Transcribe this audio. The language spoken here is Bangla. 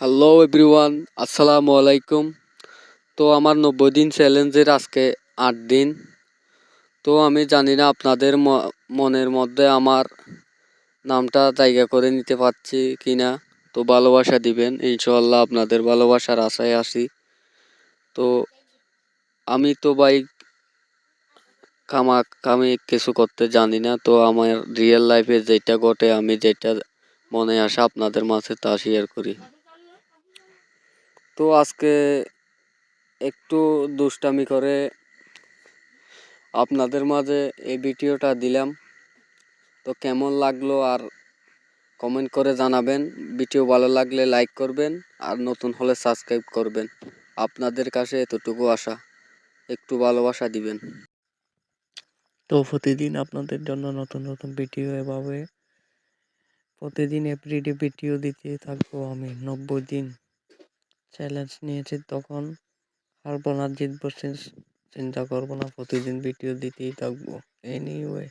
হ্যালো এভরিওয়ান আসসালামু আলাইকুম তো আমার নব্বই দিন চ্যালেঞ্জের আজকে আট দিন। তো আমি জানি না আপনাদের মনের মধ্যে আমার নামটা জায়গা করে নিতে পারছি কি না তো ভালোবাসা দিবেন ইনশাল্লাহ আপনাদের ভালোবাসার আশায় আসি তো আমি তো ভাই কামা কামি কিছু করতে জানি না। তো আমার রিয়েল লাইফে যেটা ঘটে, আমি যেটা মনে আসে আপনাদের মাঝে তা শেয়ার করি। তো আজকে একটু দুষ্টামি করে আপনাদের মাঝে এই ভিডিওটা দিলাম। তো কেমন লাগল আর কমেন্ট করে জানাবেন। ভিডিও ভালো লাগলে লাইক করবেন আর নতুন হলে সাবস্ক্রাইব করবেন। আপনাদের কাছে এতটুকু আশা, একটু ভালোবাসা দিবেন। তো প্রতিদিন আপনাদের জন্য নতুন নতুন ভিডিও এভাবে প্রতিদিন এভরিডে ভিডিও দিতে থাকব আমি নব্বই দিন। চ্যালেঞ্জ নিয়েছি তখন হারবো না জিতবো চিন্তা করব না প্রতিদিন ভিডিও দিতেই থাকব। এনিওয়ে